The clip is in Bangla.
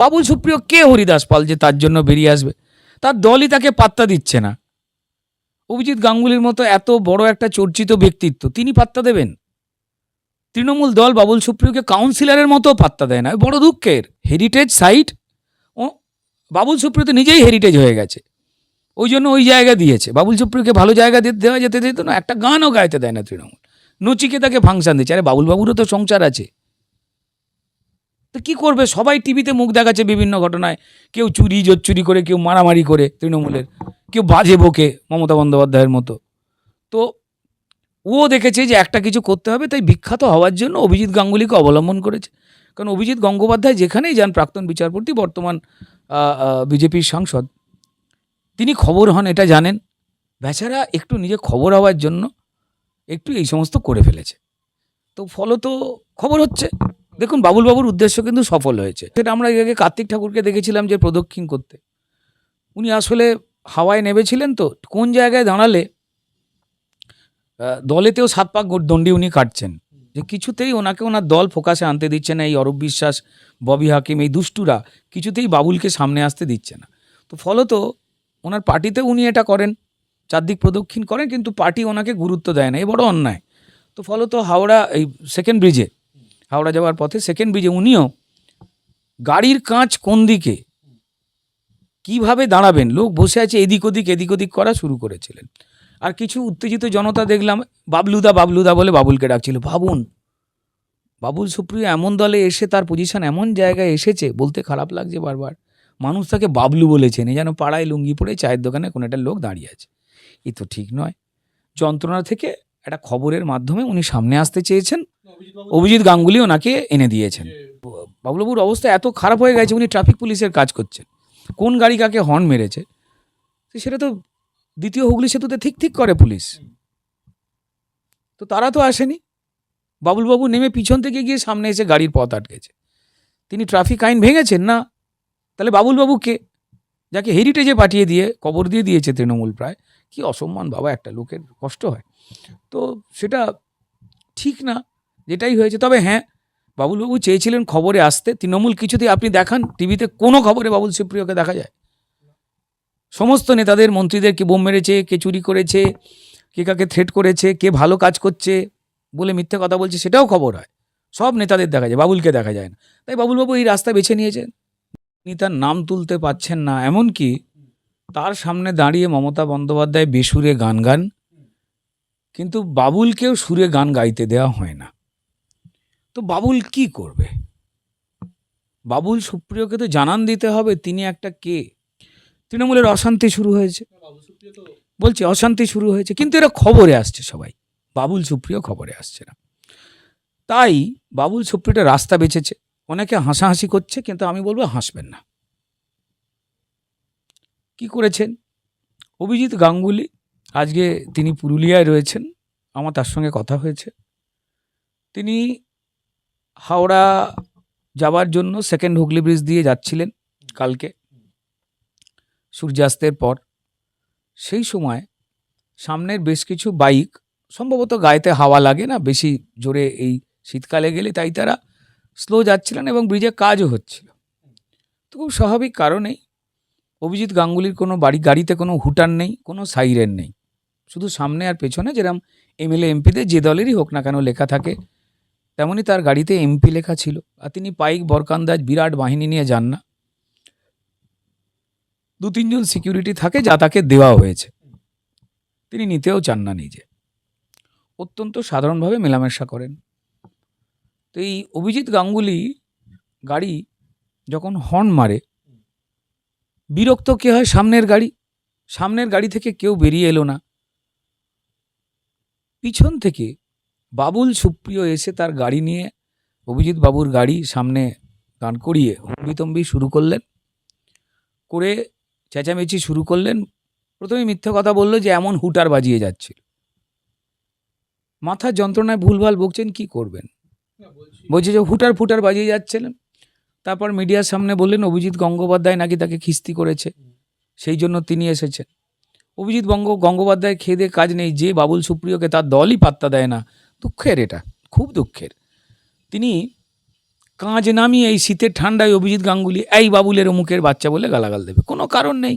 বাবুল সুপ্রিয় কে হরিদাস পাল যে তার জন্য বেরিয়ে আসবে? তার দলই তাকে পাত্তা দিচ্ছে না। অভিজিৎ গাঙ্গুলির মতো এত বড় একটা চর্চিত ব্যক্তিত্ব, তিনি পাত্তা দেবেন? তৃণমূল দল বাবুল সুপ্রিয়কে কাউন্সিলরের মতো পাত্তা দেয় না। বড় দুঃখের। হেরিটেজ সাইট ও, বাবুল সুপ্রিয় তো নিজেই হেরিটেজ হয়ে গেছে। ওই জন্য ওই জায়গা দিয়েছে। বাবুল সুপ্রিয়কে ভালো জায়গা দিতে দেওয়া যেতে দিত না, একটা গানও গাইতে দেয় না তৃণমূল। নচিকে তাকে ফাংশন দিচ্ছে। আরে বাবুল বাবুরও তো সংসার আছে। তো কি করবে? সবাই টিভিতে মুখ দেখাচ্ছে বিভিন্ন ঘটনায়। কেউ চুরি জোচ্চুরি করে, কেউ মারামারি করে তৃণমূলের। কেউ বাজে বকে মমতা বন্দ্যোপাধ্যায়ের মতো। তো ও দেখেছে যে একটা কিছু করতে হবে, তাই বিখ্যাত হওয়ার জন্য অভিজিৎ গাঙ্গুলিকে অবলম্বন করেছে। কারণ অভিজিৎ গঙ্গোপাধ্যায় যেখানেই যান প্রাক্তন বিচারপতি, বর্তমান বিজেপির সাংসদ, তিনি খবর হন, এটা জানেন। বেচারা একটু নিজে খবর হওয়ার জন্য একটু এই সমস্ত করে ফেলেছে। তো ফলত খবর হচ্ছে। দেখুন বাবুল বাবুর উদ্দেশ্য কিন্তু সফল হয়েছে। সেটা আমরা আগে কার্তিক ঠাকুরকে দেখেছিলাম যে প্রদক্ষিণ করতে। উনি আসলে হাওয়ায় নেমেছিলেন তো, কোন জায়গায় দাঁড়ালে দলেতেও সাত পাক দণ্ডি উনি কাটছেন। যে কিছুতেই ওনাকে ওনার দল ফোকাসে আনতে দিচ্ছে না, এই অরূপ বিশ্বাস, ববি হাকিম, এই দুষ্টুরা কিছুতেই বাবুলকে সামনে আসতে দিচ্ছে না। তো ফলত ওনার পার্টিতে উনি এটা করেন, চারদিক প্রদক্ষিণ করেন, কিন্তু পার্টি ওনাকে গুরুত্ব দেয় না, এ বড় অন্যায়। তো ফলত হাওড়া, এই সেকেন্ড ব্রিজে হাওড়া যাওয়ার পথে সেকেন্ড ব্রিজে উনিও গাড়ির কাঁচ কোন দিকে? কীভাবে দাঁড়াবেন? লোক বসে আছে এদিক ওদিক এদিক ওদিক করা শুরু করেছিলেন। আর কিছু উত্তেজিত জনতা দেখলাম, বাবলুদা বাবলুদা বলে বাবুলকে ডাকছিল ভাবুন বাবুল সুপ্রিয় এমন দলে এসে তার পজিশন এমন জায়গায় এসেছে, বলতে খারাপ লাগছে বারবার। মানুষ তাকে বাবলু বলেছেন এই যেন পাড়ায় লুঙ্গি পরে চায়ের দোকানে কোনো একটা লোক দাঁড়িয়ে আছে। এ তো ঠিক নয়। যন্ত্রণা থেকে একটা খবরের মাধ্যমে উনি সামনে আসতে চেয়েছেন। অভিজিৎ গাঙ্গুলি ওনাকে এনে দিয়েছেন। বাবুলবাবুর অবস্থা এত খারাপ হয়ে গেছে উনি ট্রাফিক পুলিশের কাজ করছেন। কোন গাড়ি কাকে হর্ন মেরেছে? সেটা তো দ্বিতীয় হুগলি সেতুতে ঠিক ঠিক করে পুলিশ। তো তারা তো আসেনি। বাবুলবাবু নেমে পিছন থেকে গিয়ে সামনে এসে গাড়ির পথ আটকেছে। তিনি ট্রাফিক আইন ভেঙেছেন না? তাহলে বাবুলবাবু কে? যাকে হেরিটেজে পাঠিয়ে দিয়ে কবর দিয়ে দিয়েছে তৃণমূল প্রায়। কি অসম্মান বাবা একটা লোকের কষ্ট হয়। তো সেটা ঠিক না। যেটাই হয়েছে, তবে হ্যাঁ বাবুলবাবু চেয়েছিলেন খবরে আসতে। তৃণমূল কিছুতেই আপনি দেখান, টিভিতে কোনো খবরে বাবুল সুপ্রিয়কে দেখা যায়। সমস্ত নেতাদের, মন্ত্রীদের কে বোম মেরেছে, কে চুরি করেছে, কে কাকে থ্রেট করেছে, কে ভালো কাজ করছে বলে মিথ্যে কথা বলছে, সেটাও খবর হয়। সব নেতাদের দেখা যায়, বাবুলকে দেখা যায় না। তাই বাবুলবাবু এই রাস্তা বেছে নিয়েছেন। তিনি তার নাম তুলতে পাচ্ছেন না, এমনকি তার সামনে দাঁড়িয়ে মমতা বন্দ্যোপাধ্যায় বেসুরে গান গান, কিন্তু বাবুলকেও সুরে গান গাইতে দেওয়া হয় না। তো বাবুল কি করবে? বাবুল সুপ্রিয়কে তো জানান দিতে হবে, তিনি একটা কে? তৃণমূলের অশান্তি শুরু হয়েছে। বলছি, অশান্তি শুরু হয়েছে, কিন্তু এরা খবরে আসছে সবাই। বাবুল সুপ্রিয় খবরে আসছে না। তাই বাবুল সুপ্রিয়টা রাস্তা বেঁচেছে। অনেকে হাসাহাসি করছে, কিন্তু আমি বলব হাসবেন না। কি করেছেন? অভিজিৎ গাঙ্গুলি, আজকে তিনি পুরুলিয়ায় রয়েছেন, আমার তার সঙ্গে কথা হয়েছে। তিনি হাওড়া যাওয়ার জন্য সেকেন্ড হুগলি ব্রিজ দিয়ে যাচ্ছিলেন কালকে, সূর্যাস্তের পর। সেই সময় সামনের বেশ কিছু বাইক সম্ভবত গায়েতে হাওয়া লাগে না, বেশি জোরে এই শীতকালে গেলে তাই তারা স্লো যাচ্ছিলেন এবং ব্রিজে কাজও হচ্ছিল। তো খুব স্বাভাবিক কারণেই অভিজিৎ গাঙ্গুলির কোনো বাড়ি, গাড়িতে কোনো হুটার নেই, কোনো সাইরেন নেই। শুধু সামনে আর পেছনে যেরকম এমএলএ এমপিতে যে দলেরই হোক না কেন লেখা থাকে তেমনই তার গাড়িতে এমপি লেখা ছিল আর তিনি পাইক বরকান্দাজ বিরাট বাহিনী নিয়ে যান না। দু তিনজন সিকিউরিটি থাকে যা তাকে দেওয়া হয়েছে। তিনি নিতেও চান না নিজে। অত্যন্ত সাধারণভাবে মেলামেশা করেন। তো এই অভিজিৎ গাঙ্গুলি গাড়ি যখন হর্ন মারে, বিরক্ত কে হয় সামনের গাড়ি? সামনের গাড়ি থেকে কেউ বেরিয়ে এলো না। পিছন থেকে বাবুল সুপ্রিয় এসে তার গাড়ি নিয়ে অভিজিৎ বাবুর গাড়ি সামনে গান করিয়ে হম্বিতম্বি শুরু করলেন। করে চেঁচামেচি শুরু করলেন। প্রথমে মিথ্যে কথা বলল যে এমন হুটার বাজিয়ে যাচ্ছিল। মাথার যন্ত্রণায় ভুলভাল বকছেন কি করবেন? বলছে যে হুটার ফুটার বাজিয়ে যাচ্ছিলেন। তারপর মিডিয়ার সামনে বললেন অভিজিৎ গঙ্গোপাধ্যায় নাকি তাকে খিস্তি করেছে। সেই জন্য তিনি এসেছেন। অভিজিৎ বঙ্গ গঙ্গোপাধ্যায় খেয়ে দিয়ে কাজ নেই। যে বাবুল সুপ্রিয়কে তার দলই পাত্তা দেয় না দুঃখের এটা, খুব দুঃখের। তিনি কাজ নামিয়ে এই শীতের ঠান্ডায় অভিজিৎ গাঙ্গুলি, এই বাবুলের অমুকের বাচ্চা বলে গালাগাল দেবে। কোনো কারণ নেই।